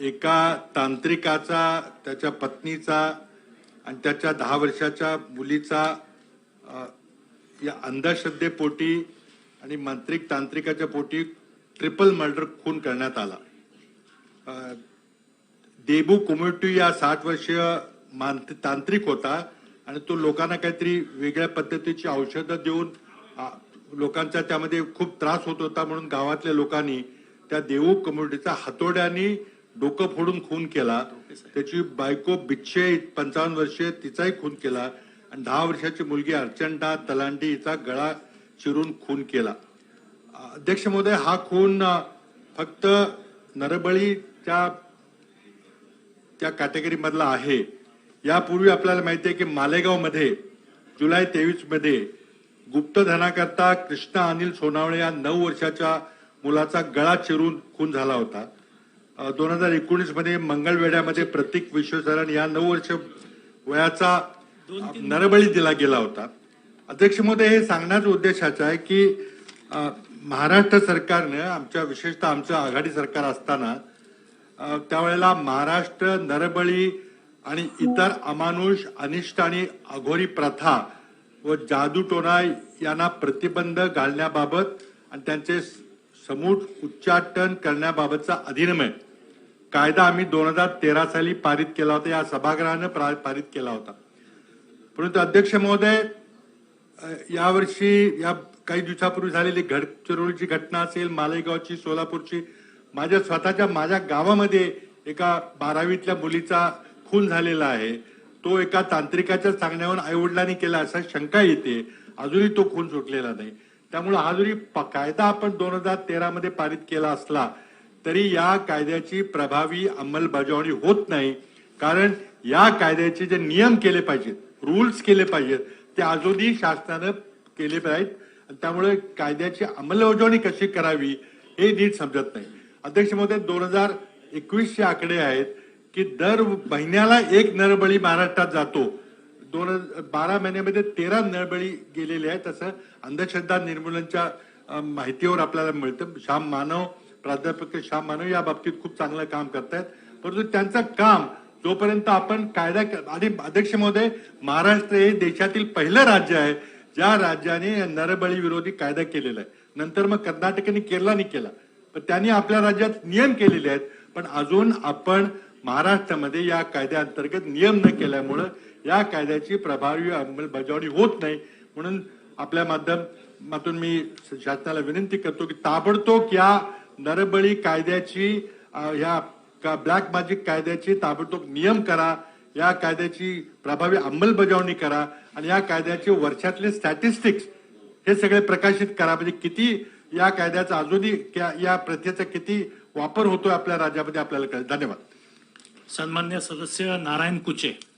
एका तांत्रिकाचा त्याच्या पत्नीचा आणि त्याच्या दहा वर्षाच्या मुलीचा या अंधश्रद्धेपोटी आणि मांत्रिक तांत्रिकाच्या पोटी ट्रिपल मर्डर खून करण्यात आला. देबू कुमेटू या साठ वर्षीय मांत- तांत्रिक होता आणि तो लोकांना काहीतरी वेगळ्या पद्धतीची औषधं देऊन लोकांचा त्यामध्ये खूप त्रास होत होता म्हणून गावातल्या लोकांनी त्या देऊ कम्युनिटीचा हातोड्याने डोकं फोडून खून केला. त्याची बायको बिच्छे पंचावन्न वर्षे तिचाही खून केला. आणि दहा वर्षाची मुलगी अर्चंटा तलांडी हिचा गळा चिरून खून केला. अध्यक्ष महोदय हा खून फक्त नरबळीच्या त्या कॅटेगरीमधला आहे. यापूर्वी आपल्याला माहिती आहे की मालेगावमध्ये जुलै तेवीसमध्ये गुप्तधनाकरता कृष्णा अनिल सोनावळे या नऊ वर्षाच्या मुलाचा गळा चिरून खून झाला होता. दोन हजार एकोणीसमध्ये मंगळवेढ्यामध्ये प्रतीक विश्वसरण या नऊ वर्ष वयाचा नरबळी दिला गेला होता. अध्यक्ष महोदय हे सांगण्याचा उद्देशाचा आहे की महाराष्ट्र सरकारनं आमच्या विशेषतः आमचं आघाडी सरकार असताना त्यावेळेला महाराष्ट्र नरबळी आणि इतर अमानुष अनिष्ट आणि अघोरी प्रथा व जादूटोना यांना प्रतिबंध घालण्याबाबत आणि त्यांचे समूळ उच्चाटन करण्याबाबतचा अधिनियम कायदा आम्ही दोन हजार तेरा साली पारित केला होता. या सभागृहानं पारित केला होता. परंतु अध्यक्ष महोदय यावर्षी या काही दिवसापूर्वी झालेली गडचिरोलीची घटना असेल मालेगावची सोलापूरची माझ्या स्वतःच्या माझ्या गावामध्ये एका बारावीतल्या मुलीचा खून झालेला आहे. तो एका तांत्रिकाच्या सांगण्यावरून आईवडिलांनी केला असा शंका येते. अजूनही तो खून सुटलेला नाही. त्यामुळे हा जरी प- कायदा आपण दोन हजार तेरामध्ये पारित केला असला तरी या कायद्याची प्रभावी अंमलबजावणी होत नाही. कारण या कायद्याचे जे नियम केले पाहिजेत रूल्स केले पाहिजेत ते अजूनही शासनानं केले पाहिजेत. त्यामुळे कायद्याची अंमलबजावणी कशी करावी हे नीट समजत नाही. अध्यक्ष महोदय दोन हजार एकवीसचे आकडे आहेत की दर महिन्याला एक नरबळी महाराष्ट्रात जातो. दोन हजार बारा महिन्यामध्ये तेरा नरबळी गेलेले आहेत. असं अंधश्रद्धा निर्मूलनच्या माहितीवर आपल्याला मिळतं. श्याम मानव प्राध्यापक श्याम मानव या बाबतीत खूप चांगलं काम करतायत. परंतु त्यांचं काम जोपर्यंत आपण कायदा आणि अध्यक्ष महोदय महाराष्ट्र हे देशातील पहिलं राज्य आहे. ज्या राज्याने नरबळी विरोधी कायदा केलेला आहे. नंतर मग कर्नाटक आणि केला. पण त्यांनी आपल्या राज्यात नियम केलेले आहेत. पण अजून आपण महाराष्ट्रामध्ये या कायद्याअंतर्गत नियम न केल्यामुळं या कायद्याची प्रभावी अंमलबजावणी होत नाही. म्हणून आपल्या माध्यमातून मी शासनाला विनंती करतो की ताबडतोब या नरबळी कायद्याची ह्या का ब्लॅक मॅजिक कायद्याची ताबडतोब नियम करा. या कायद्याची प्रभावी अंमलबजावणी करा आणि या कायद्याचे वर्षातले स्टॅटिस्टिक्स हे सगळे प्रकाशित करा. म्हणजे किती या कायद्याचा अजूनही क्या- या प्रथेचा किती वापर होतोय आपल्या राज्यामध्ये आपल्याला कळेल. धन्यवाद. सन्मान्य सदस्य नारायण कुचे.